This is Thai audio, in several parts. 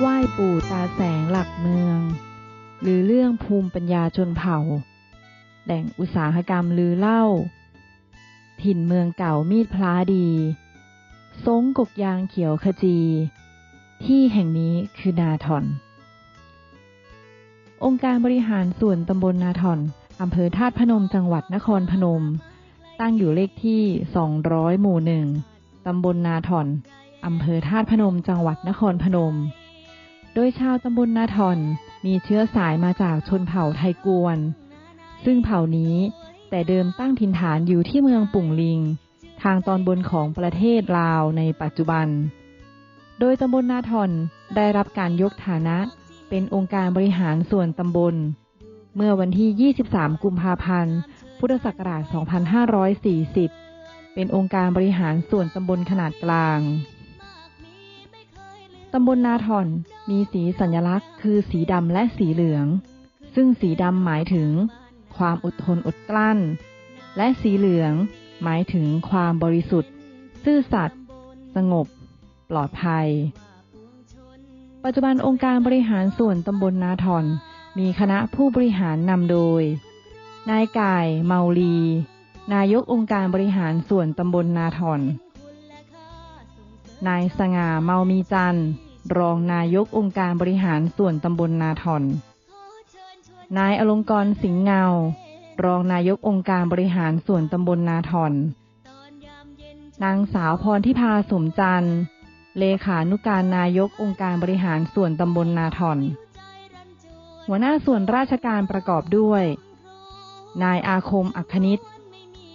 ไหว้ปู่ตาแสงหลักเมือง หรือเรื่องภูมิปัญญาชนเผ่า แหล่งอุตสาหกรรมลือเล่า ถิ่นเมืองเก่ามีดพลาดีซงกกยางเขียวขจี ที่แห่งนี้คือนาทอน องค์การบริหารส่วนตำบลนาทอนอำเภอธาตุพนมจังหวัดนครพนม ตั้งอยู่เลขที่ 200 หมู่หนึ่งตำบลนาทอนอำเภอธาตุพนมจังหวัดนครพนม โดยชาวตำบลนาทอนมีเชื้อสายมาจากชนเผ่าไทยกวน ซึ่งเผ่านี้แต่เดิมตั้งถิ่นฐานอยู่ที่เมืองปุ่งลิง ทางตอนบนของประเทศลาวในปัจจุบัน โดยตำบลนาทอนได้รับการยกฐานะเป็นองค์การบริหารส่วนตำบล เมื่อวันที่ 23 กุมภาพันธ์ พุทธศักราช 2540 เป็นองค์การบริหารส่วนตำบลขนาดกลาง ตำบลนาทอนมีสีสัญลักษณ์ คือสีดำและสีเหลือง ซึ่งสีดำหมายถึง ความอดทนอดกลั้น และสีเหลืองหมายถึงความบริสุทธิ์ ซื่อสัตย์สงบ ปลอดภัย ปัจจุบันองค์การบริหารส่วนตำบลนาทอนมีคณะผู้บริหารนำโดย นายกาย เมาลี นายกองค์การบริหารส่วนตำบลนาทอนนายสง่าเมามีจันทร์ รองนายกองค์การบริหารส่วนตำบลนาทอน นายอลงกรณ์สิงห์เงา รองนายกองค์การบริหารส่วนตำบลนาทอน นางสาวพรทิพาสมจันทร์ เลขานุการนายกองค์การบริหารส่วนตำบลนาทอน หัวหน้าส่วนราชการประกอบด้วย นายอาคมอัคคณิต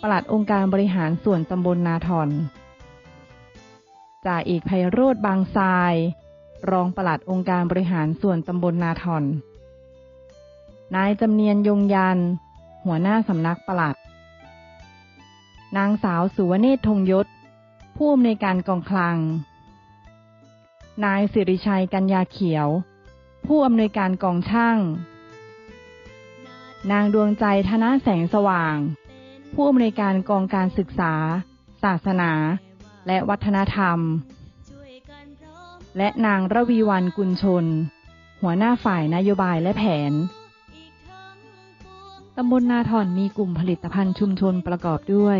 ปลัดองค์การบริหารส่วนตำบลนาทอนจ่าเอกไพโรธบางทราย รองปลัดองค์การบริหารส่วนตำบลนาทอน นายจำเนียนยงยัน หัวหน้าสำนักปลัด นางสาวสุวเนศธงยศ ผู้อำนวยการกองคลัง นายสิริชัยกัญญาเขียว ผู้อำนวยการกองช่าง นางดวงใจธนะแสงสว่าง ผู้อำนวยการกองการศึกษา ศาสนา และวัฒนธรรม และนางระวีวันกุลชน หัวหน้าฝ่ายนโยบายและแผน ตำบลนาทอนมีกลุ่มผลิตภัณฑ์ชุมชนประกอบด้วย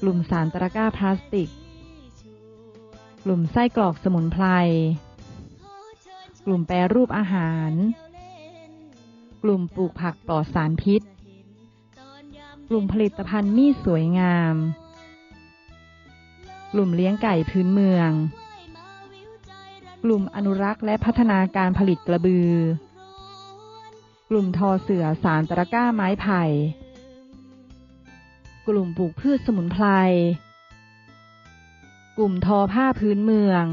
กลุ่มสารตะกร้าพลาสติก กลุ่มไส้กรอกสมุนไพร กลุ่มแปรรูปอาหาร กลุ่มปลูกผักปลอดสารพิษ กลุ่มผลิตภัณฑ์มีสวยงาม กลุ่มเลี้ยงไก่พื้นเมือง กลุ่มอนุรักษ์และพัฒนาการผลิตกระบือ กลุ่มทอเสือสารตะก้าไม้ไผ่ กลุ่มปลูกพืชสมุนไพร กลุ่มทอผ้าพื้นเมือง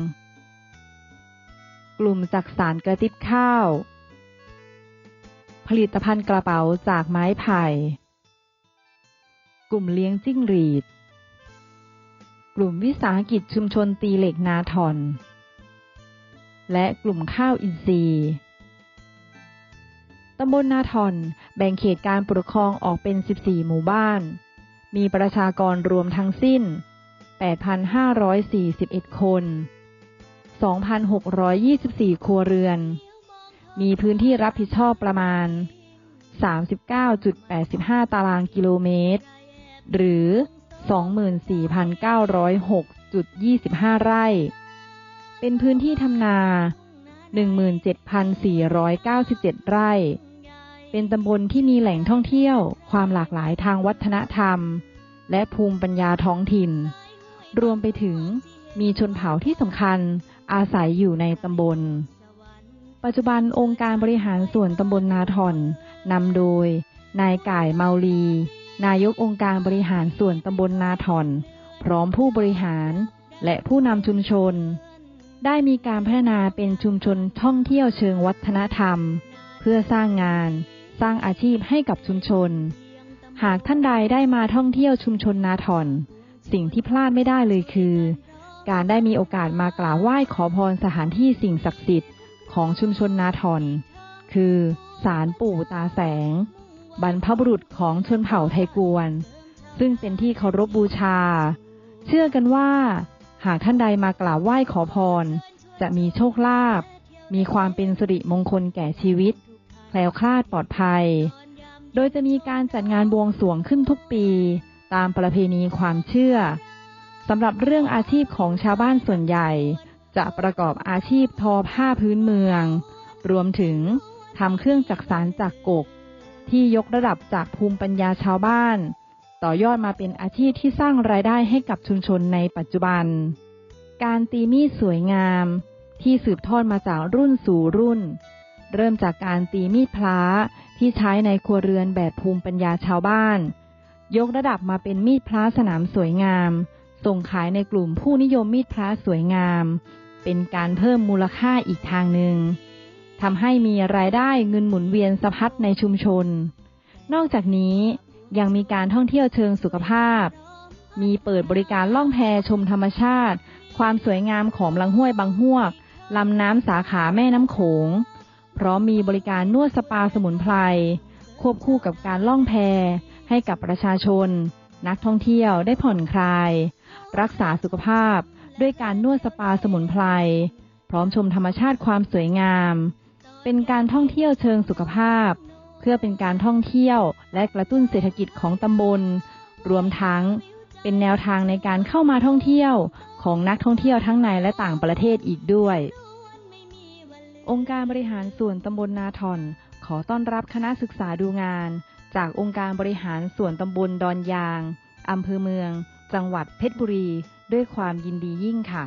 กลุ่มจักสารกระติบข้าว ผลิตภัณฑ์กระเป๋าจากไม้ไผ่ กลุ่มเลี้ยงจิ้งหรีด กลุ่มวิสาหกิจชุมชนตีเหล็กนาทอน และกลุ่มข้าวอินทรีย์ตำบลนาทอนแบ่งเขตการปกครองออกเป็น 14 หมู่บ้าน มีประชากรรวมทั้งสิ้น 8,541 คน 2,624 ครัวเรือน มีพื้นที่รับผิดชอบประมาณ 39.85 ตารางกิโลเมตร หรือ 24,906.25 ไร่ เป็นพื้นที่ทำนา 17,497 ไร่ เป็นตำบลที่มีแหล่งท่องเที่ยว ความหลากหลายทางวัฒนธรรม และภูมิปัญญาท้องถิ่น รวมไปถึงมีชนเผ่าที่สำคัญอาศัยอยู่ในตำบล ปัจจุบันองค์การบริหารส่วนตำบลนาทอนนำโดย นายก่ายเมาลี นายกองค์การบริหารส่วนตำบลนาทอนพร้อมผู้บริหารและผู้นำชุมชน ได้มีการพัฒนาเป็นชุมชนท่องเที่ยวเชิงวัฒนธรรม เพื่อสร้างงาน สร้างอาชีพให้กับชุมชน หากท่านใดได้มาท่องเที่ยวชุมชนนาทอน สิ่งที่พลาดไม่ได้เลยคือ การได้มีโอกาสมากราบไหว้ขอพรสถานที่สิ่งศักดิ์สิทธิ์ของชุมชนนาทอน คือศาลปู่ตาแสง บรรพบุรุษของชนเผ่าไทยกวน ซึ่งเป็นที่เคารพบบูชา เชื่อกันว่า หากท่านใดมากราบไหว้ขอพร จะมีโชคลาภ มีความเป็นสิริมงคลแก่ชีวิต แคล้วคลาดปลอดภัย โดยจะมีการจัดงานบวงสรวงขึ้นทุกปี ตามประเพณีความเชื่อ สำหรับเรื่องอาชีพของชาวบ้านส่วนใหญ่ จะประกอบอาชีพทอผ้าพื้นเมือง รวมถึงทำเครื่องจักสานจากกก ที่ยกระดับจากภูมิปัญญาชาวบ้าน ต่อยอดมาเป็นอาชีพที่สร้างรายได้ให้กับชุมชนในปัจจุบัน การตีมีดสวยงาม ที่สืบทอดมาจากรุ่นสู่รุ่น เริ่มจากการตีมีดพล้าที่ใช้ในครัวเรือนแบบภูมิปัญญาชาวบ้าน ยกระดับมาเป็นมีดพล้าสนามสวยงาม ส่งขายในกลุ่มผู้นิยมมีดพล้าสวยงาม เป็นการเพิ่มมูลค่าอีกทางหนึ่งทำให้มีรายได้เงินหมุนเวียนสะพัดในชุมชน นอกจากนี้ ยังมีการท่องเที่ยวเชิงสุขภาพ มีเปิดบริการล่องแพชมธรรมชาติ ความสวยงามของลำห้วยบางหวกลำน้ำสาขาแม่น้ำโขง พร้อมมีบริการนวดสปาสมุนไพร ควบคู่กับการล่องแพให้กับประชาชน นักท่องเที่ยวได้ผ่อนคลาย รักษาสุขภาพด้วยการนวดสปาสมุนไพร พร้อมชมธรรมชาติความสวยงาม เป็นการท่องเที่ยวเชิงสุขภาพ เพื่อเป็นการท่องเที่ยวและกระตุ้นเศรษฐกิจของตำบล รวมทั้งเป็นแนวทางในการเข้ามาท่องเที่ยวของนักท่องเที่ยวทั้งในและต่างประเทศอีกด้วย องค์การบริหารส่วนตำบลนาทอนขอต้อนรับคณะศึกษาดูงาน จากองค์การบริหารส่วนตำบลดอนยางอำเภอเมือง จังหวัดเพชรบุรี ด้วยความยินดียิ่งค่ะ